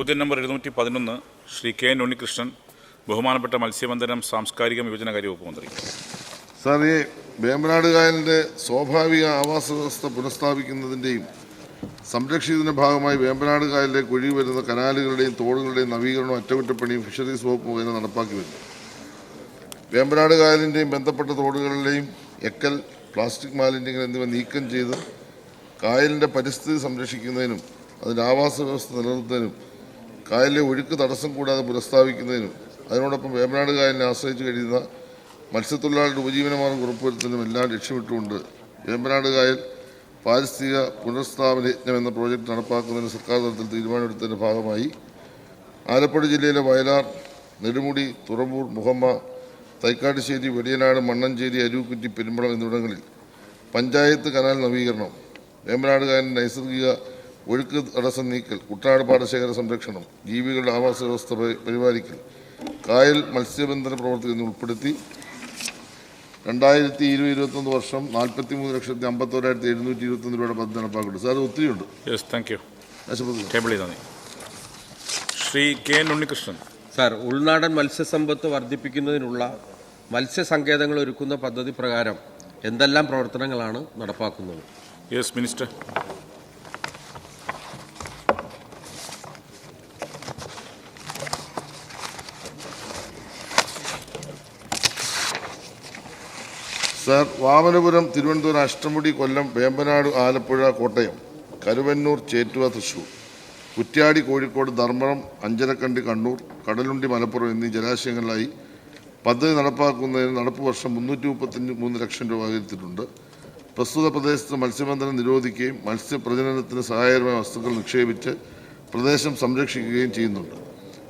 ചോദ്യം നമ്പർ എഴുന്നൂറ്റി പതിനൊന്ന് ശ്രീ കെ എൻ ഉണ്ണികൃഷ്ണൻ ബഹുമാനപ്പെട്ട മത്സ്യബന്ധനം സാംസ്കാരിക വിഭജനകാര്യ വകുപ്പ് മന്ത്രി. സാർ ഈ വേമ്പനാട് കായലിന്റെ സ്വാഭാവിക ആവാസ വ്യവസ്ഥ പുനഃസ്ഥാപിക്കുന്നതിന്റെയും സംരക്ഷിക്കുന്നതിന്റെ ഭാഗമായി വേമ്പനാട് കായലിലേക്ക് ഒഴുകി വരുന്ന കനാലുകളുടെയും തോടുകളുടെയും നവീകരണവും അറ്റകുറ്റപ്പണിയും ഫിഷറീസ് വകുപ്പ് മുഖേന നടപ്പാക്കി വരുന്നു വേമ്പനാട് കായലിന്റെയും ബന്ധപ്പെട്ട തോടുകളിലെയും എക്കൽ പ്ലാസ്റ്റിക് മാലിന്യങ്ങൾ എന്നിവ നീക്കം ചെയ്ത് കായലിന്റെ പരിസ്ഥിതി സംരക്ഷിക്കുന്നതിനും അതിന്റെ ആവാസ വ്യവസ്ഥ നിലനിർത്തുന്നതിനും കായലിലെ ഒഴുക്ക് തടസ്സം കൂടാതെ പുനഃസ്ഥാപിക്കുന്നതിനും അതിനോടൊപ്പം വേമ്പനാട് കായലിനെ ആശ്രയിച്ച് കഴിയുന്ന മത്സ്യത്തൊഴിലാളികളുടെ ഉപജീവനമാർഗം ഉറപ്പുവരുത്തുന്നതിനും എല്ലാം ലക്ഷ്യമിട്ടുകൊണ്ട് വേമ്പനാട് കായൽ പാരിസ്ഥിതിക പുനഃസ്ഥാപന യജ്ഞം എന്ന പ്രോജക്റ്റ് നടപ്പാക്കുന്നതിന് സർക്കാർ തലത്തിൽ തീരുമാനമെടുത്തതിന്റെ ഭാഗമായി ആലപ്പുഴ ജില്ലയിലെ വയലാർ നെടുമുടി തുറവൂർ മുഹമ്മ തൈക്കാട്ടുശ്ശേരി വെടിയനാട് മണ്ണഞ്ചേരി അരൂക്കുറ്റി പെരുമ്പളം എന്നിവിടങ്ങളിൽ പഞ്ചായത്ത് കനാൽ നവീകരണം വേമ്പനാട് കായലിന്റെ നൈസർഗിക ഒഴുക്ക് തടസ്സം നീക്കൽ കുട്ടനാട് പാടശേഖര സംരക്ഷണം ജീവികളുടെ ആവാസ വ്യവസ്ഥ പരി- പരിപാലിക്കൽ കായൽ മത്സ്യബന്ധന പ്രവർത്തനം എന്നിവ ഉൾപ്പെടുത്തി രണ്ടായിരത്തി ഇരുപത് ഇരുപത്തൊന്ന് വർഷം നാൽപ്പത്തി മൂന്ന് ലക്ഷത്തി അമ്പത്തോരായിരത്തി എഴുന്നൂറ്റി ഇരുപത്തൊന്ന് രൂപയുടെ പദ്ധതി നടപ്പാക്കുന്നുണ്ട്. സാർ അത് ഒത്തിരിയുണ്ട്. യെസ് താങ്ക് യു ആശുപത്രി. ടേബിൾ ചെയ്താൽ Shri K N Unnikrishnan. Sir ഉൾനാടൻ മത്സ്യസമ്പത്ത് വർദ്ധിപ്പിക്കുന്നതിനുള്ള മത്സ്യസങ്കേതങ്ങൾ ഒരുക്കുന്ന പദ്ധതി പ്രകാരം എന്തെല്ലാം പ്രവർത്തനങ്ങളാണ് നടപ്പാക്കുന്നത്? Yes minister sir Vamanapuram Thiruvananthapuram Ashtamudi Kollam Vembanad Alappuzha Kottayam Karuvannur Chettuva Thrissur Kuttiadi Kozhikode Dharmadam Anjarakandy Kannur Kadalundi Malappuram എന്നീ ജലാശയങ്ങളിലായി പദ്ധതി നടപ്പാക്കുന്നതിന് നടപ്പ് വർഷം മുന്നൂറ്റി മുപ്പത്തി മൂന്ന് ലക്ഷം രൂപ വകയിരുത്തിയിട്ടുണ്ട് പ്രസ്തുത പ്രദേശത്ത് മത്സ്യബന്ധനം നിരോധിക്കുകയും മത്സ്യപ്രജനനത്തിന് സഹായകരമായ വസ്തുക്കൾ നിക്ഷേപിച്ച് പ്രദേശം സംരക്ഷിക്കുകയും ചെയ്യുന്നുണ്ട്.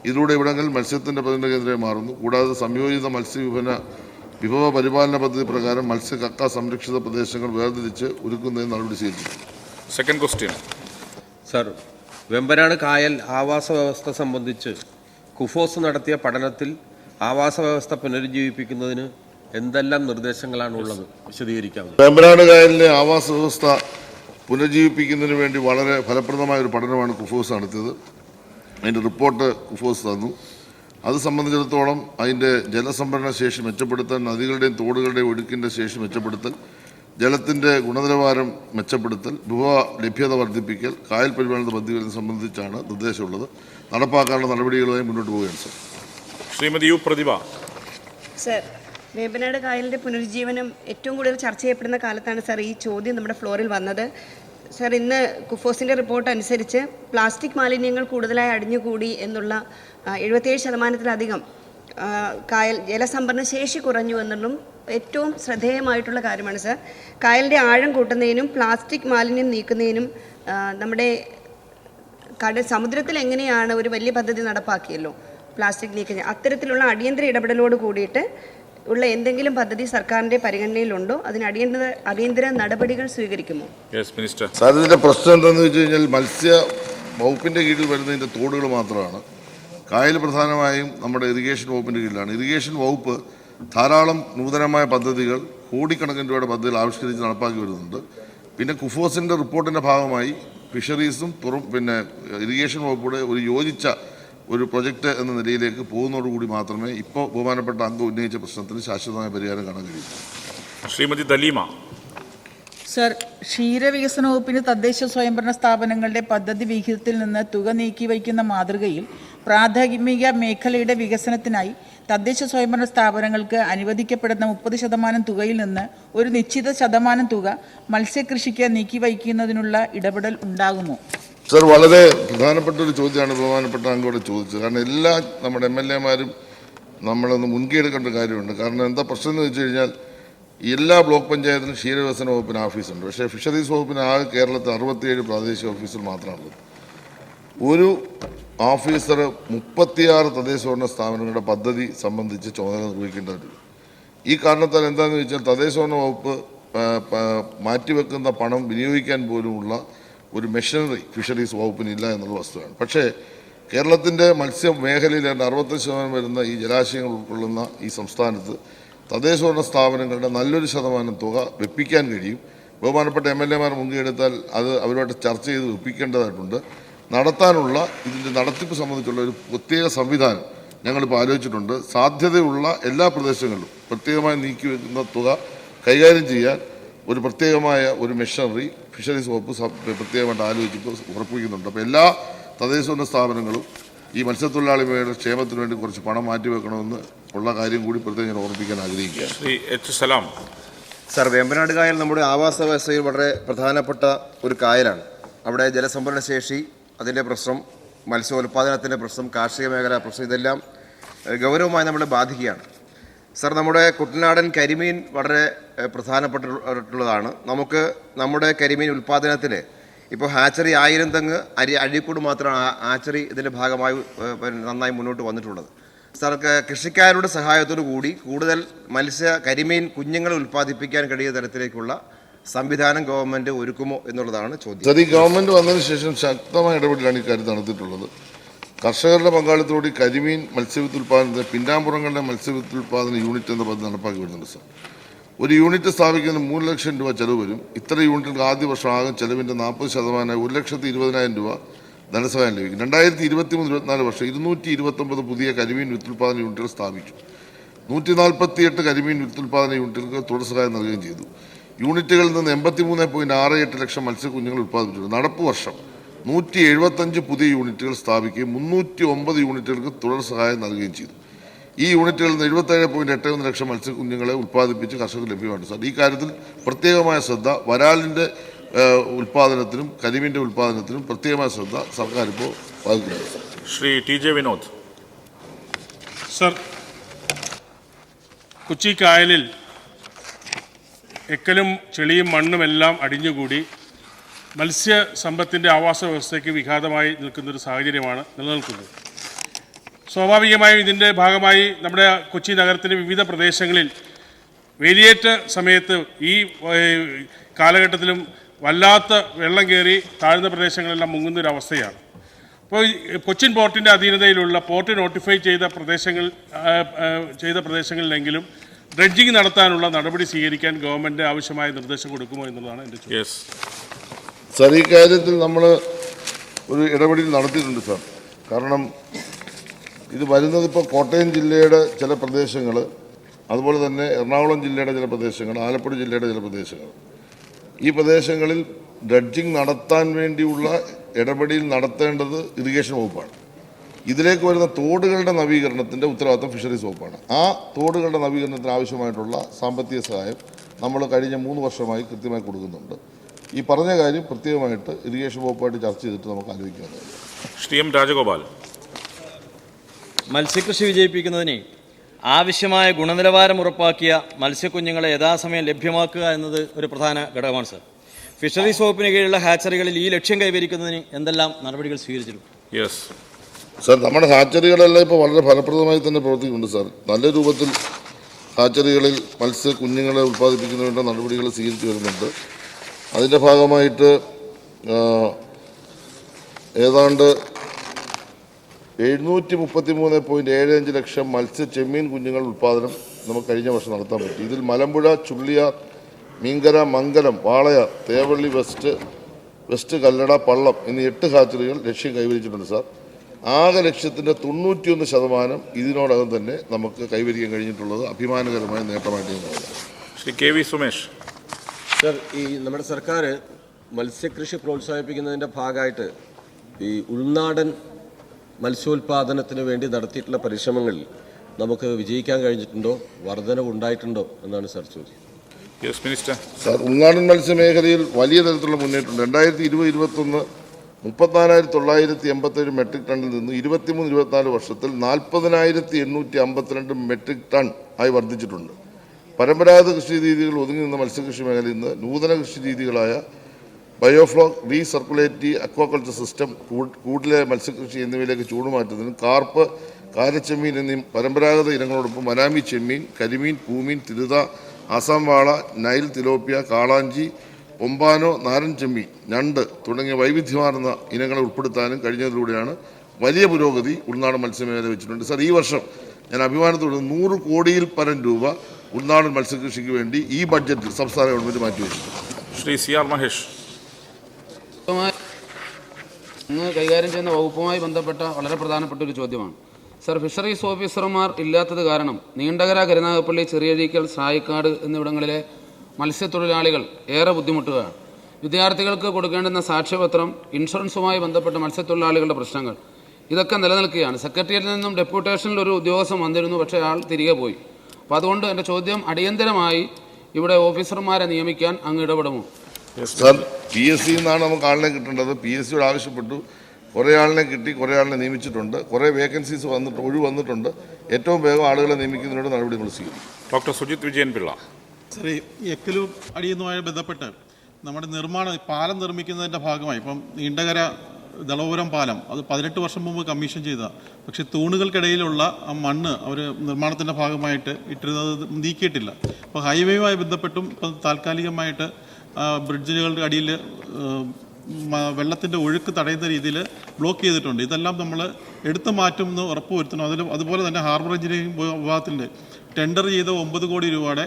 ഇതിലൂടെ ഇവിടങ്ങളിൽ മത്സ്യത്തിന്റെ പ്രചരണ കേന്ദ്രമായി മാറുന്നു. കൂടാതെ സംയോജിത മത്സ്യവിഭജന വിഭവ പരിപാലന പദ്ധതി പ്രകാരം മത്സ്യ കക്ക സംരക്ഷിത പ്രദേശങ്ങൾ വേർതിരിച്ച് ഒരുക്കുന്നതിന് നടപടി സ്വീകരിച്ചു. സെക്കൻഡ് ക്വസ്റ്റ്യൻ സാർ വെമ്പനാട് കായൽ ആവാസ വ്യവസ്ഥ സംബന്ധിച്ച് കുഫോസ് നടത്തിയ പഠനത്തിൽ ആവാസ വ്യവസ്ഥ പുനരുജ്ജീവിപ്പിക്കുന്നതിന് എന്തെല്ലാം നിർദ്ദേശങ്ങളാണ് ഉള്ളത്? വിശദീകരിക്കാവുന്നത് വേമ്പനാട് കായലിലെ ആവാസ വ്യവസ്ഥ പുനരുജ്ജീവിപ്പിക്കുന്നതിന് വേണ്ടി വളരെ ഫലപ്രദമായ ഒരു പഠനമാണ് കുഫോസ് നടത്തിയത്. അതിന്റെ റിപ്പോർട്ട് കുഫോസ് തന്നു. അത് സംബന്ധിച്ചിടത്തോളം അതിന്റെ ജലസംഭരണ ശേഷി മെച്ചപ്പെടുത്തൽ നദികളുടെയും തോടുകളുടെയും ഒഴുക്കിന്റെ ശേഷി മെച്ചപ്പെടുത്തൽ ജലത്തിന്റെ ഗുണനിലവാരം മെച്ചപ്പെടുത്തൽ ഭൂവ ലഭ്യത വർദ്ധിപ്പിക്കൽ കായൽ പരിപാലന പദ്ധതികളെ സംബന്ധിച്ചാണ് നിർദ്ദേശമുള്ളത്. നടപ്പാക്കാനുള്ള നടപടികളുമായി മുന്നോട്ട് പോവുകയാണ് sir. Shrimati U Prathibha. Sir Vembanad കായലിന്റെ പുനരുജ്ജീവനം ഏറ്റവും കൂടുതൽ ചർച്ച ചെയ്യപ്പെടുന്ന കാലത്താണ് സർ ഈ ചോദ്യം നമ്മുടെ ഫ്ലോറിൽ വന്നത്. സർ ഇന്ന് കുഫോസിന്റെ റിപ്പോർട്ട് അനുസരിച്ച് പ്ലാസ്റ്റിക് മാലിന്യങ്ങൾ കൂടുതലായി അടിഞ്ഞുകൂടി എന്നുള്ള ആ, എഴുപത്തേഴ് ശതമാനത്തിലധികം കായൽ ജലസംഭരണ ശേഷി കുറഞ്ഞു എന്നുള്ളതും ഏറ്റവും ശ്രദ്ധേയമായിട്ടുള്ള കാര്യമാണ് സർ. കായലിന്റെ ആഴം കൂട്ടുന്നതിനും പ്ലാസ്റ്റിക് മാലിന്യം നീക്കുന്നതിനും നമ്മുടെ കടൽ സമുദ്രത്തിൽ എങ്ങനെയാണ് ഒരു വലിയ പദ്ധതി നടപ്പാക്കിയല്ലോ പ്ലാസ്റ്റിക് നീക്കം. അത്തരത്തിലുള്ള അടിയന്തര ഇടപെടലോട് കൂടിയിട്ട് ഉള്ള എന്തെങ്കിലും പദ്ധതി സർക്കാരിന്റെ പരിഗണനയിലുണ്ടോ? അതിന് അടിയന്തര അടിയന്തര നടപടികൾ സ്വീകരിക്കുമോ? മിനിസ്റ്റർ സാർ പ്രശ്നം എന്താണെന്ന് വെച്ച് കഴിഞ്ഞാൽ മത്സ്യ വകുപ്പിന്റെ കീഴിൽ വരുന്നതിന്റെ തോടുകൾ മാത്രമാണ്. കായൽ പ്രധാനമായും നമ്മുടെ ഇറിഗേഷൻ വകുപ്പിന്റെ കീഴിലാണ്. ഇറിഗേഷൻ വകുപ്പ് ധാരാളം നൂതനമായ പദ്ധതികൾ കോടിക്കണക്കിന് രൂപയുടെ പദ്ധതികൾ ആവിഷ്കരിച്ച് നടപ്പാക്കി വരുന്നുണ്ട്. പിന്നെ കുഫോസിന്റെ റിപ്പോർട്ടിന്റെ ഭാഗമായി ഫിഷറീസും തുറം പിന്നെ ഇറിഗേഷൻ വകുപ്പുകൂടെ ഒരു യോജിച്ച ഒരു പ്രൊജക്റ്റ് എന്ന നിലയിലേക്ക് പോകുന്നതോടുകൂടി മാത്രമേ ഇപ്പോൾ ബഹുമാനപ്പെട്ട അംഗം ഉന്നയിച്ച പ്രശ്നത്തിന് ശാശ്വതമായ പരിഹാരം കാണാൻ കഴിയൂ. ശ്രീമതി ദലീമ. സർ ക്ഷീരവികസന വകുപ്പിന് തദ്ദേശ സ്വയംഭരണ സ്ഥാപനങ്ങളുടെ പദ്ധതി വിഹിതത്തിൽ നിന്ന് തുക നീക്കി വയ്ക്കുന്ന മാതൃകയിൽ പ്രാഥമിക മേഖലയുടെ വികസനത്തിനായി തദ്ദേശ സ്വയംഭരണ സ്ഥാപനങ്ങൾക്ക് അനുവദിക്കപ്പെടുന്ന മുപ്പത് ശതമാനം തുകയിൽ നിന്ന് ഒരു നിശ്ചിത ശതമാനം തുക മത്സ്യകൃഷിക്ക് നീക്കി വയ്ക്കുന്നതിനുള്ള ഇടപെടൽ ഉണ്ടാകുമോ? സർ വളരെ പ്രധാനപ്പെട്ട ഒരു ചോദ്യമാണ് ബഹുമാനപ്പെട്ട അംഗോട് ചോദിച്ചത്. കാരണം എല്ലാ നമ്മുടെ എം എൽ എമാരും നമ്മളൊന്ന് മുൻകീടുക്കേണ്ട കാര്യമുണ്ട്. കാരണം എന്താ പ്രശ്നം എന്ന് വെച്ച് കഴിഞ്ഞാൽ എല്ലാ ബ്ലോക്ക് പഞ്ചായത്തിനും ക്ഷീരവികസന വകുപ്പിന് ഓഫീസുണ്ട്. പക്ഷേ ഫിഷറീസ് വകുപ്പിന് ആകെ കേരളത്തിൽ അറുപത്തിയേഴ് പ്രാദേശിക ഓഫീസുകൾ മാത്രമാണുള്ളത് ഒരു ഓഫീസർ മുപ്പത്തിയാറ് തദ്ദേശഭരണ സ്ഥാപനങ്ങളുടെ പദ്ധതി സംബന്ധിച്ച് ചുമതല നിർവഹിക്കേണ്ടതുണ്ട്. ഈ കാരണത്താൽ എന്താണെന്ന് വെച്ചാൽ തദ്ദേശഭരണ വകുപ്പ് മാറ്റിവെക്കുന്ന പണം വിനിയോഗിക്കാൻ പോലുമുള്ള ഒരു മെഷീനറി ഫിഷറീസ് വകുപ്പിനില്ല എന്നുള്ള വസ്തുവാണ് പക്ഷേ കേരളത്തിന്റെ മത്സ്യ മേഖലയിൽ അറുപത്തി ശതമാനം വരുന്ന ഈ ജലാശയങ്ങൾ ഉൾക്കൊള്ളുന്ന ഈ സംസ്ഥാനത്ത് തദ്ദേശഭരണ സ്ഥാപനങ്ങളുടെ നല്ലൊരു ശതമാനം തുക വെപ്പിക്കാൻ കഴിയും. ബഹുമാനപ്പെട്ട എം എൽ എമാർ മുൻകൈയെടുത്താൽ അത് അവരുമായിട്ട് ചർച്ച ചെയ്ത് വെപ്പിക്കേണ്ടതായിട്ടുണ്ട്. നടത്താനുള്ള ഇതിന്റെ നടത്തിപ്പ് സംബന്ധിച്ചുള്ള ഒരു പ്രത്യേക സംവിധാനം ഞങ്ങളിപ്പോൾ ആലോചിച്ചിട്ടുണ്ട്. സാധ്യതയുള്ള എല്ലാ പ്രദേശങ്ങളിലും പ്രത്യേകമായി നീക്കി വെക്കുന്ന തുക കൈകാര്യം ചെയ്യാൻ ഒരു പ്രത്യേകമായ ഒരു മെഷീനറി ഫിഷറീസ് വകുപ്പ് പ്രത്യേകമായിട്ട് ആലോചിച്ചിപ്പോൾ ഉറപ്പിക്കുന്നുണ്ട്. അപ്പോൾ എല്ലാ തദ്ദേശഭരണ സ്ഥാപനങ്ങളും ഈ മത്സ്യത്തൊഴിലാളികളുടെ ക്ഷേമത്തിന് വേണ്ടി കുറച്ച് പണം മാറ്റിവെക്കണമെന്ന് ഉള്ള കാര്യം കൂടി പ്രത്യേകം ഞാൻ ഓർമ്മിപ്പിക്കാൻ ആഗ്രഹിക്കുകയാണ്. ശ്രീ എച്ച്. സലാം. സാർ വേമ്പനാട് കായൽ നമ്മുടെ ആവാസ വ്യവസ്ഥയിൽ വളരെ പ്രധാനപ്പെട്ട ഒരു കായലാണ്. അവിടെ ജലസംഭരണ ശേഷി അതിന്റെ പ്രശ്നം മത്സ്യോൽപാദനത്തിന്റെ പ്രശ്നം കാർഷിക മേഖല പ്രശ്നം ഇതെല്ലാം ഗൗരവമായി നമ്മളെ ബാധിക്കുകയാണ്. സർ നമ്മുടെ കുട്ടനാടൻ കരിമീൻ വളരെ പ്രധാനപ്പെട്ടിട്ടുള്ളതാണ്. നമുക്ക് നമ്മുടെ കരിമീൻ ഉൽപ്പാദനത്തിന് ഇപ്പോൾ ഹാച്ചറി ആയിരം തെങ്ങ് അരി അഴീക്കൂട് മാത്രമാണ് ഹാച്ചറി ഇതിന്റെ ഭാഗമായി നന്നായി മുന്നോട്ട് വന്നിട്ടുള്ളത്. സാർ കൃഷിക്കാരുടെ സഹായത്തോടു കൂടി കൂടുതൽ മത്സ്യ കരിമീൻ കുഞ്ഞുങ്ങളെ ഉൽപ്പാദിപ്പിക്കാൻ കഴിയുന്ന തരത്തിലേക്കുള്ള സംവിധാനം ഗവൺമെന്റ് ഒരുക്കുമോ എന്നുള്ളതാണ് ചോദ്യം. ഈ ഗവൺമെന്റ് വന്നതിന് ശേഷം ശക്തമായ ഇടപെടലാണ് ഇക്കാര്യം നടത്തിയിട്ടുള്ളത് കർഷകരുടെ പങ്കാളിത്തോടെ കരിമീൻ മത്സ്യവിത്ത് ഉൽപ്പാദനത്തിന് പിന്നാമ്പുറങ്ങളുടെ മത്സ്യവിത്ത് ഉൽപ്പാദന യൂണിറ്റ് എന്ന പദ്ധതി നടപ്പാക്കി വരുന്നുണ്ട് സാർ. ഒരു യൂണിറ്റ് സ്ഥാപിക്കുന്നതിന് മൂന്ന് ലക്ഷം രൂപ ചെലവ് വരും. ഇത്ര യൂണിറ്റുകൾക്ക് ആദ്യ വർഷം ആകെ ചെലവിന്റെ നാൽപ്പത് ശതമാനമായി ഒരു ലക്ഷത്തി ഇരുപതിനായിരം രൂപ ധനസഹായം ലഭിക്കും. രണ്ടായിരത്തി ഇരുപത്തി മൂന്ന് ഇരുപത്തിനാല് വർഷം ഇരുന്നൂറ്റി ഇരുപത്തൊമ്പത് പുതിയ കരിമീൻ വിത്തുൽപാദന യൂണിറ്റുകൾ സ്ഥാപിച്ചു. നൂറ്റി നാൽപ്പത്തിയെട്ട് കരിമീൻ വിത്തുൽപാദന യൂണിറ്റുകൾക്ക് തുടർ സഹായം നൽകുകയും ചെയ്തു. യൂണിറ്റുകളിൽ നിന്ന് എൺപത്തി മൂന്ന് പോയിന്റ് ആറ് എട്ട് ലക്ഷം മത്സ്യക്കുഞ്ഞുങ്ങൾ ഉൽപ്പാദിപ്പിച്ചു നടപ്പ് വർഷം നൂറ്റി എഴുപത്തഞ്ച് പുതിയ യൂണിറ്റുകൾ സ്ഥാപിക്കുകയും മുന്നൂറ്റി ഒമ്പത് യൂണിറ്റുകൾക്ക് തുടർ സഹായം നൽകുകയും ചെയ്തു. ഈ യൂണിറ്റുകളിൽ നിന്ന് എഴുപത്തേഴ് പോയിന്റ് എട്ട് ഒന്ന് ലക്ഷം മത്സ്യക്കുഞ്ഞുങ്ങളെ ഉൽപ്പാദിപ്പിച്ച് കർഷകർക്ക് ലഭ്യമാണ് സാർ ഈ കാര്യത്തിൽ പ്രത്യേകമായ ശ്രദ്ധ വരാലിന്റെ ഉൽപ്പാദനത്തിനും കരിമീന്റെ ഉൽപ്പാദനത്തിനും പ്രത്യേകമായ ശ്രദ്ധ സർക്കാർ ഇപ്പോൾ വഹിക്കുന്നത് Shri T J Vinod. Sir Kochi കായലിൽ എക്കലും ചെളിയും മണ്ണുമെല്ലാം അടിഞ്ഞുകൂടി മത്സ്യ സമ്പത്തിന്റെ ആവാസ വ്യവസ്ഥയ്ക്ക് വിഘാതമായി നിൽക്കുന്നൊരു സാഹചര്യമാണ് നിലനിൽക്കുന്നത്. സ്വാഭാവികമായും ഇതിന്റെ ഭാഗമായി നമ്മുടെ കൊച്ചി നഗരത്തിന്റെ വിവിധ പ്രദേശങ്ങളിൽ വേലിയേറ്റ സമയത്ത് ഈ കാലഘട്ടത്തിലും വല്ലാത്ത വെള്ളം കയറി താഴ്ന്ന പ്രദേശങ്ങളെല്ലാം മുങ്ങുന്ന ഒരു അവസ്ഥയാണ്. അപ്പോൾ കൊച്ചിൻ പോർട്ടിന്റെ അധീനതയിലുള്ള പോർട്ട് നോട്ടിഫൈ ചെയ്ത പ്രദേശങ്ങൾ ചെയ്ത പ്രദേശങ്ങളിലെങ്കിലും ഡ്രഡ്ജിങ് നടത്താനുള്ള നടപടി സ്വീകരിക്കാൻ ഗവൺമെന്റ് ആവശ്യമായ നിർദ്ദേശം കൊടുക്കുമോ എന്നുള്ളതാണ് എന്റെ ചോദ്യം. യെസ് സാർ ഈ കാര്യത്തിൽ നമ്മൾ ഒരു ഇടപെടൽ നടത്തിയിട്ടുണ്ട് സാർ. കാരണം ഇത് വരുന്നത് ഇപ്പോൾ കോട്ടയം ജില്ലയുടെ ചില പ്രദേശങ്ങൾ അതുപോലെ തന്നെ എറണാകുളം ജില്ലയുടെ ചില പ്രദേശങ്ങൾ ആലപ്പുഴ ജില്ലയുടെ ചില പ്രദേശങ്ങൾ ഈ പ്രദേശങ്ങളിൽ ഡ്രഡ്ജിങ് നടത്താൻ വേണ്ടിയുള്ള ഇടപെടൽ നടത്തേണ്ടത് ഇറിഗേഷൻ വകുപ്പാണ്. ഇതിലേക്ക് വരുന്ന തോടുകളുടെ നവീകരണത്തിന്റെ ഉത്തരവാദിത്തം ഫിഷറീസ് വകുപ്പാണ്. ആ തോടുകളുടെ നവീകരണത്തിന് ആവശ്യമായിട്ടുള്ള സാമ്പത്തിക സഹായം നമ്മൾ കഴിഞ്ഞ മൂന്ന് വർഷമായി കൃത്യമായി കൊടുക്കുന്നുണ്ട്. ഈ പറഞ്ഞ കാര്യം പ്രത്യേകമായിട്ട് ഇറിഗേഷൻ വകുപ്പായിട്ട് ചർച്ച ചെയ്തിട്ട് നമുക്ക് ആലോചിക്കാം ശ്രീ എം രാജഗോപാൽ. മത്സ്യകൃഷി വിജയിപ്പിക്കുന്നതിന് ആവശ്യമായ ഗുണനിലവാരം ഉറപ്പാക്കിയ മത്സ്യക്കുഞ്ഞുങ്ങളെ യഥാസമയം ലഭ്യമാക്കുക എന്നത് ഒരു പ്രധാന ഘടകമാണ് സർ. ഫിഷറീസ് വകുപ്പിന് കീഴിലുള്ള ഹാച്ചറികളിൽ ഈ ലക്ഷ്യം കൈവരിക്കുന്നതിന് എന്തെല്ലാം നടപടികൾ സ്വീകരിച്ചിട്ടുണ്ട്? യെസ് സാർ നമ്മുടെ ഹാച്ചറികളെല്ലാം ഇപ്പോൾ വളരെ ഫലപ്രദമായി തന്നെ പ്രവർത്തിക്കുന്നുണ്ട് സാർ. നല്ല രൂപത്തിൽ ഹാച്ചറികളിൽ മത്സ്യ കുഞ്ഞുങ്ങളെ ഉൽപ്പാദിപ്പിക്കുന്നതിനുള്ള നടപടികൾ സ്വീകരിച്ചു വരുന്നുണ്ട്. അതിന്റെ ഭാഗമായിട്ട് ഏതാണ്ട് എഴുന്നൂറ്റി മുപ്പത്തി മൂന്ന് പോയിന്റ് ഏഴ് അഞ്ച് ലക്ഷം മത്സ്യ ചെമ്മീൻ കുഞ്ഞുങ്ങൾ ഉൽപ്പാദനം നമുക്ക് കഴിഞ്ഞ വർഷം നടത്താൻ പറ്റി. ഇതിൽ മലമ്പുഴ ചുള്ളിയാർ മീങ്കര മംഗലം വാളയാർ തേവള്ളി വെസ്റ്റ് വെസ്റ്റ് കല്ലട പള്ളം എന്നീ എട്ട് ഹാച്ചറികൾ ലക്ഷ്യം കൈവരിച്ചിട്ടുണ്ട് സാർ. ആകെ ലക്ഷ്യത്തിന്റെ തൊണ്ണൂറ്റിയൊന്ന് ശതമാനം ഇതിനോടകം തന്നെ നമുക്ക് കൈവരിക്കാൻ കഴിഞ്ഞിട്ടുള്ളത് അഭിമാനകരമായ നേട്ടമായിട്ട് ഞാൻ. Shri K V Sumesh. Sir ഈ നമ്മുടെ സർക്കാർ മത്സ്യകൃഷി പ്രോത്സാഹിപ്പിക്കുന്നതിന്റെ ഭാഗമായിട്ട് ഈ ഉൾനാടൻ മത്സ്യോൽപാദനത്തിന് വേണ്ടി നടത്തിയിട്ടുള്ള പരിശ്രമങ്ങളിൽ നമുക്ക് വിജയിക്കാൻ കഴിഞ്ഞിട്ടുണ്ടോ? വർധനവ് ഉണ്ടായിട്ടുണ്ടോ? എന്നാണ് സർ ചോദ്യം. യെസ് മിനിസ്റ്റർ സാർ ഉൾനാടൻ മത്സ്യമേഖലയിൽ വലിയ തരത്തിലുള്ള മുന്നേറ്റം രണ്ടായിരത്തി ഇരുപത് ഇരുപത്തൊന്ന് മുപ്പത്തിനാലായിരത്തി തൊള്ളായിരത്തി എൺപത്തേഴ് മെട്രിക് ടണ്ണിൽ നിന്ന് ഇരുപത്തിമൂന്ന് ഇരുപത്തിനാല് വർഷത്തിൽ നാൽപ്പതിനായിരത്തി എണ്ണൂറ്റി അമ്പത്തിരണ്ട് മെട്രിക് ടൺ ആയി വർദ്ധിച്ചിട്ടുണ്ട്. പരമ്പരാഗത കൃഷി രീതികൾ ഒതുങ്ങി നിന്ന മത്സ്യകൃഷി മേഖലയിൽ നിന്ന് നൂതന കൃഷി രീതികളായ ബയോഫ്ലോക് റീസർക്കുലേറ്റി അക്വാകൾച്ചർ സിസ്റ്റം കൂട്ടിലെ മത്സ്യകൃഷി എന്നിവയിലേക്ക് ചൂടുമാറ്റുന്നതിനും കാർപ്പ് കാരച്ചെമ്മീൻ എന്നീ പരമ്പരാഗത ഇനങ്ങളോടൊപ്പം മനാമി ചെമ്മീൻ കരിമീൻ പൂമീൻ തിരുത ആസാം വാള നൈൽ തിലോപ്പിയ കാളാഞ്ചി ഒമ്പാനോ നാരൻ ചെമ്മീൻ ഞണ്ട് തുടങ്ങിയ വൈവിധ്യമാർന്ന ഇനങ്ങളെ ഉൾപ്പെടുത്താനും കഴിഞ്ഞതിലൂടെയാണ് വലിയ പുരോഗതി ഉൾനാടൻ മത്സ്യമേഖല വെച്ചിട്ടുണ്ട്. സാർ ഈ വർഷം ഞാൻ അഭിമാനത്തോടെ നൂറ് കോടിയിൽ പരം രൂപ ഉൾനാടൻ മത്സ്യകൃഷിക്ക് വേണ്ടി ഈ ബഡ്ജറ്റിൽ സംസ്ഥാന ഗവൺമെന്റ് മാറ്റിവെച്ചു ശ്രീ സി ആർ മഹേഷ്. ഇന്ന് കൈകാര്യം ചെയ്യുന്ന വകുപ്പുമായി ബന്ധപ്പെട്ട വളരെ പ്രധാനപ്പെട്ട ഒരു ചോദ്യമാണ്. സർ ഫിഷറീസ് ഓഫീസർമാർ ഇല്ലാത്തത് കാരണം നീണ്ടകര കരുനാഗപ്പള്ളി ചെറിയഴീക്കൽ സായിക്കാട് എന്നിവിടങ്ങളിലെ മത്സ്യത്തൊഴിലാളികൾ ഏറെ ബുദ്ധിമുട്ടുകയാണ്. വിദ്യാർത്ഥികൾക്ക് കൊടുക്കേണ്ടുന്ന സാക്ഷ്യപത്രം ഇൻഷുറൻസുമായി ബന്ധപ്പെട്ട മത്സ്യത്തൊഴിലാളികളുടെ പ്രശ്നങ്ങൾ ഇതൊക്കെ നിലനിൽക്കുകയാണ്. സെക്രട്ടേറിയറ്റിൽ നിന്നും ഡെപ്യൂട്ടേഷനിൽ ഒരു ഉദ്യോഗസ്ഥൻ വന്നിരുന്നു പക്ഷേ ആൾ തിരികെ പോയി. അപ്പോൾ അതുകൊണ്ട് എന്റെ ചോദ്യം അടിയന്തരമായി ഇവിടെ ഓഫീസർമാരെ നിയമിക്കാൻ അങ്ങ് ഇടപെടുമോ? സാർ പി എസ് സി എന്നാണ് നമുക്ക് ആളിനെ കിട്ടേണ്ടത്. പി എസ് സിയോട് ആവശ്യപ്പെട്ടു. കുറേ ആളിനെ കിട്ടി കുറേ ആളിനെ നിയമിച്ചിട്ടുണ്ട്. കുറേ വേക്കൻസീസ് വന്നിട്ട് ഒഴിവ് വന്നിട്ടുണ്ട്. ഏറ്റവും വേഗം ആളുകളെ നിയമിക്കുന്നതിനോട് നടപടി നമ്മൾ സ്വീകരിക്കും. ഡോക്ടർ സുജിത് വിജയൻ പിള്ള ഈ എക്കലും അടിയുന്നതുമായി ബന്ധപ്പെട്ട് നമ്മുടെ നിർമ്മാണം പാലം നിർമ്മിക്കുന്നതിന്റെ ഭാഗമായി. ഇപ്പം നീണ്ടകര ദളപുരം പാലം അത് പതിനെട്ട് വർഷം മുമ്പ് കമ്മീഷൻ ചെയ്ത പക്ഷേ തൂണുകൾക്കിടയിലുള്ള ആ മണ്ണ് അവർ നിർമ്മാണത്തിന്റെ ഭാഗമായിട്ട് ഇട്ടിരുന്നത് നീക്കിയിട്ടില്ല. അപ്പോൾ ഹൈവേയുമായി ബന്ധപ്പെട്ടും ഇപ്പം താൽക്കാലികമായിട്ട് ബ്രിഡ്ജുകളുടെ അടിയിൽ വെള്ളത്തിന്റെ ഒഴുക്ക് തടയുന്ന രീതിയിൽ ബ്ലോക്ക് ചെയ്തിട്ടുണ്ട്. ഇതെല്ലാം നമ്മൾ എടുത്തു മാറ്റുമെന്ന് ഉറപ്പ് വരുത്തണം അതിൽ അതുപോലെ തന്നെ ഹാർബർ എഞ്ചിനീയറിംഗ് വിഭാഗത്തിന്റെ ടെൻഡർ ചെയ്ത ഒമ്പത് കോടി രൂപയുടെ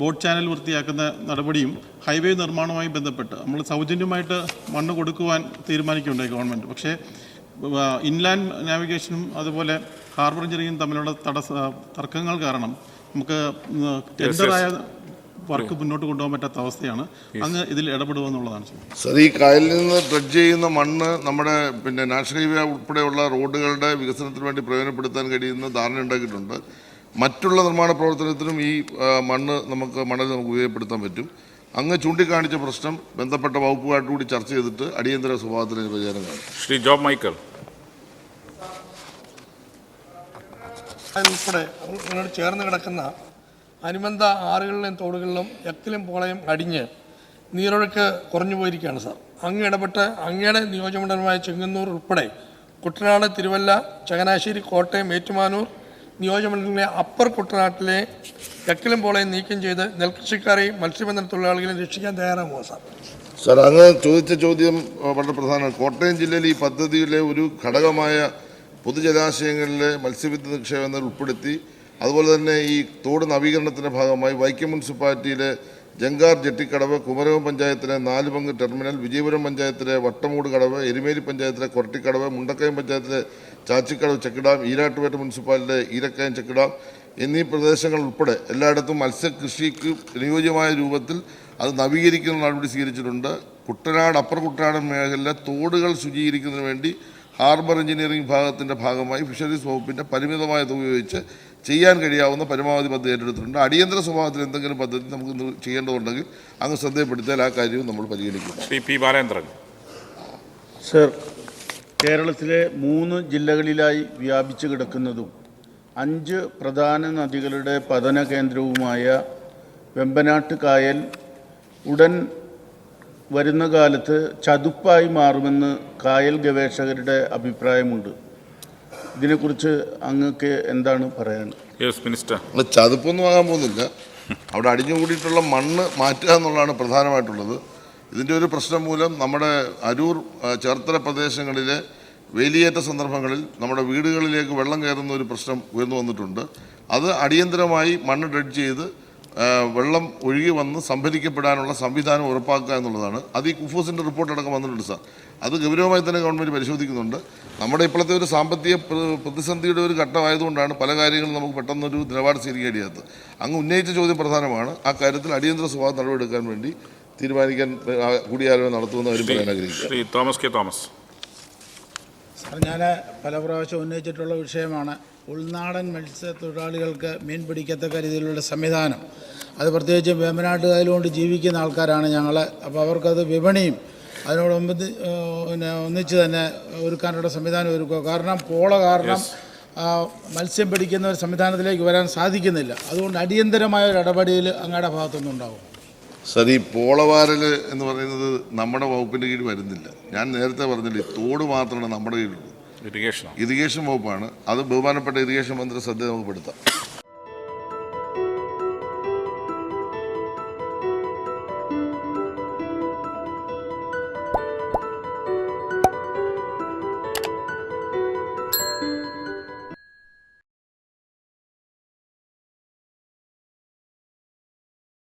ബോട്ട് ചാനൽ വൃത്തിയാക്കുന്ന നടപടിയും ഹൈവേ നിർമ്മാണവുമായി ബന്ധപ്പെട്ട് നമ്മൾ സൗജന്യമായിട്ട് മണ്ണ് കൊടുക്കുവാൻ തീരുമാനിക്കുകയുണ്ടായി ഗവൺമെന്റ് പക്ഷേ ഇൻലാൻഡ് നാവിഗേഷനും അതുപോലെ ഹാർബർ എഞ്ചിനീയറിംഗും തമ്മിലുള്ള തടസ്സ തർക്കങ്ങൾ കാരണം നമുക്ക് ടെൻഡറായ വർക്ക് മുന്നോട്ട് കൊണ്ടുപോകാൻ പറ്റാത്ത അവസ്ഥയാണ്. അങ്ങ് ഇതിൽ ഇടപെടുക എന്നുള്ളതാണ് സർ ഈ കായലിൽ നിന്ന് ഡ്രഡ്ജ് ചെയ്യുന്ന മണ്ണ് നമ്മുടെ പിന്നെ നാഷണൽ ഹൈവേ ഉൾപ്പെടെയുള്ള റോഡുകളുടെ വികസനത്തിന് വേണ്ടി പ്രയോജനപ്പെടുത്താൻ കഴിയുന്ന ധാരണ ഉണ്ടാക്കിയിട്ടുണ്ട്. മറ്റുള്ള നിർമ്മാണ പ്രവർത്തനത്തിനും ഈ മണ്ണ് നമുക്ക് മണൽ നമുക്ക് ഉപയോഗപ്പെടുത്താൻ പറ്റും. അങ്ങ് ചൂണ്ടിക്കാണിച്ച പ്രശ്നം ബന്ധപ്പെട്ട വകുപ്പുമായിട്ട് കൂടി ചർച്ച ചെയ്തിട്ട് അടിയന്തര സ്വഭാവത്തിന് പരിഹാരം കാണും. ശ്രീ ജോബ് മൈക്കൽ. ഉൾപ്പെടെ അതിനോട് ചേർന്ന് കിടക്കുന്ന അനുബന്ധ ആറുകളിലും തോടുകളിലും എക്കിലും പോളയും അടിഞ്ഞ് നീരൊഴുക്ക് കുറഞ്ഞു പോയിരിക്കുകയാണ് സാർ. അങ്ങ് ഇടപെട്ട് അങ്ങയുടെ നിയോജകമണ്ഡലമായ ചെങ്ങന്നൂർ ഉൾപ്പെടെ കുട്ടനാട് തിരുവല്ല ചങ്ങനാശ്ശേരി കോട്ടയം ഏറ്റുമാനൂർ നിയോജകമണ്ഡലത്തിലെ അപ്പർ കുട്ടനാട്ടിലെ എക്കിലും പോളയും നീക്കം ചെയ്ത് നെൽകൃഷിക്കാരെയും മത്സ്യബന്ധന തൊഴിലാളികളെയും രക്ഷിക്കാൻ തയ്യാറാകുമോ സാർ? സാർ അങ്ങ് ചോദിച്ച ചോദ്യം വളരെ പ്രധാനമാണ്. കോട്ടയം ജില്ലയിൽ ഈ പദ്ധതിയിലെ ഒരു ഘടകമായ പൊതുജലാശയങ്ങളിലെ മത്സ്യബന്ധന നിക്ഷേപങ്ങൾ ഉൾപ്പെടുത്തി അതുപോലെ തന്നെ ഈ തോട് നവീകരണത്തിന്റെ ഭാഗമായി വൈക്കം മുനിസിപ്പാലിറ്റിയിലെ ജങ്കാർ ജെട്ടിക്കടവ് കുമരകം പഞ്ചായത്തിലെ നാല് പങ്ക് ടെർമിനൽ വിജയപുരം പഞ്ചായത്തിലെ വട്ടമൂട് കടവ് എരുമേലി പഞ്ചായത്തിലെ കൊരട്ടിക്കടവ് മുണ്ടക്കയം പഞ്ചായത്തിലെ ചാച്ചിക്കടവ് ചെക്കിടാം ഈരാട്ടുപേട്ട മുനിസിപ്പാലിറ്റിയിലെ ഈരക്കയം ചെക്കിടാം എന്നീ പ്രദേശങ്ങൾ ഉൾപ്പെടെ എല്ലായിടത്തും മത്സ്യകൃഷിക്ക് അനുയോജ്യമായ രൂപത്തിൽ അത് നവീകരിക്കുന്ന നടപടി സ്വീകരിച്ചിട്ടുണ്ട്. കുട്ടനാട് അപ്പർ കുട്ടനാട് മേഖലയിലെ തോടുകൾ ശുചീകരിക്കുന്നതിന് വേണ്ടി ഹാർബർ എഞ്ചിനീയറിംഗ് വിഭാഗത്തിന്റെ ഭാഗമായി ഫിഷറീസ് വകുപ്പിന്റെ പരിമിതമായ തുക ഉപയോഗിച്ച് ചെയ്യാൻ കഴിയാവുന്ന പരമാവധി പദ്ധതി ഏറ്റെടുത്തിട്ടുണ്ട്. അടിയന്തര സ്വഭാവത്തിൽ എന്തെങ്കിലും പദ്ധതി നമുക്ക് ഇന്ന് ചെയ്യേണ്ടതുണ്ടെങ്കിൽ അങ്ങ് ശ്രദ്ധയപ്പെടുത്തിയാൽ ആ കാര്യവും നമ്മൾ പരിഗണിക്കും. ശ്രീ പി ബാലേന്ദ്രൻ. സർ കേരളത്തിലെ മൂന്ന് ജില്ലകളിലായി വ്യാപിച്ചു കിടക്കുന്നതും അഞ്ച് പ്രധാന നദികളുടെ പതന കേന്ദ്രവുമായ വെമ്പനാട്ട് കായൽ ഉടൻ വരുന്ന കാലത്ത് ചതുപ്പായി മാറുമെന്ന് കായൽ ഗവേഷകരുടെ അഭിപ്രായമുണ്ട്. ഇതിനെക്കുറിച്ച് അങ്ങക്ക് എന്താണ് പറയാൻ? യെസ് മിനിസ്റ്റർ അത് ചതുപ്പൊന്നും ആകാൻ പോകുന്നില്ല. അവിടെ അടിഞ്ഞുകൂടിയിട്ടുള്ള മണ്ണ് മാറ്റുക എന്നുള്ളതാണ് പ്രധാനമായിട്ടുള്ളത്. ഇതിന്റെ ഒരു പ്രശ്നം മൂലം നമ്മുടെ അരൂർ ചേർത്തല പ്രദേശങ്ങളിലെ വേലിയേറ്റ സന്ദർഭങ്ങളിൽ നമ്മുടെ വീടുകളിലേക്ക് വെള്ളം കയറുന്ന ഒരു പ്രശ്നം ഉയർന്നു വന്നിട്ടുണ്ട്. അത് അടിയന്തരമായി മണ്ണ് ഡ്രഡ്ജ് ചെയ്ത് വെള്ളം ഒഴുകി വന്ന് സംഭരിക്കപ്പെടാനുള്ള സംവിധാനം ഉറപ്പാക്കുക എന്നുള്ളതാണ്. അത് ഈ കുഫൂസിന്റെ റിപ്പോർട്ട് അടക്കം വന്നിട്ടുണ്ട് സാർ. അത് ഗൗരവമായി തന്നെ ഗവൺമെന്റ് പരിശോധിക്കുന്നുണ്ട്. നമ്മുടെ ഇപ്പോഴത്തെ ഒരു സാമ്പത്തിക പ്രതിസന്ധിയുടെ ഒരു ഘട്ടമായതുകൊണ്ടാണ് പല കാര്യങ്ങളും നമുക്ക് പെട്ടെന്നൊരു നിലപാട് സ്വീകരിക്കാൻ കഴിയാത്തത് അങ്ങ് ഉന്നയിച്ച ചോദ്യം പ്രധാനമാണ്. ആ കാര്യത്തിൽ അടിയന്തര സ്വഭാവം നടപടിയെടുക്കാൻ വേണ്ടി തീരുമാനിക്കാൻ കൂടിയാലോചന നടത്തുമെന്ന് അവർ പറയാൻ ആഗ്രഹിക്കും ശ്രീ തോമസ് കെ തോമസ്. സാർ ഞാൻ പല പ്രാവശ്യം ഉന്നയിച്ചിട്ടുള്ള വിഷയമാണ് ഉൾനാടൻ മത്സ്യത്തൊഴിലാളികൾക്ക് മീൻ പിടിക്കത്തക്ക രീതിയിലുള്ള സംവിധാനം. അത് പ്രത്യേകിച്ച് വേമ്പനാട്ട് കൊണ്ട് ജീവിക്കുന്ന ആൾക്കാരാണ് ഞങ്ങൾ അപ്പോൾ അവർക്കത് വിപണിയും അതിനോട് പിന്നെ ഒന്നിച്ച് തന്നെ ഒരുക്കാനുള്ള സംവിധാനം ഒരുക്കുക. കാരണം പോള കാരണം മത്സ്യം പിടിക്കുന്ന ഒരു സംവിധാനത്തിലേക്ക് വരാൻ സാധിക്കുന്നില്ല. അതുകൊണ്ട് അടിയന്തരമായ ഒരു ഇടപെടൽ അങ്ങയുടെ ഭാഗത്തുനിന്നുണ്ടാവും. സർ ഈ പോളവാരൽ എന്ന് പറയുന്നത് നമ്മുടെ വകുപ്പിന്റെ കീഴിൽ വരുന്നില്ല. ഞാൻ നേരത്തെ പറഞ്ഞില്ലേ തോട് മാത്രമാണ് നമ്മുടെ കീഴിലുള്ളത്. ഇറിഗേഷൻ ഇറിഗേഷൻ വകുപ്പാണ്. അത് ബഹുമാനപ്പെട്ട ഇറിഗേഷൻ മന്ത്രി ശ്രദ്ധ നമുക്ക് പെടുത്താം.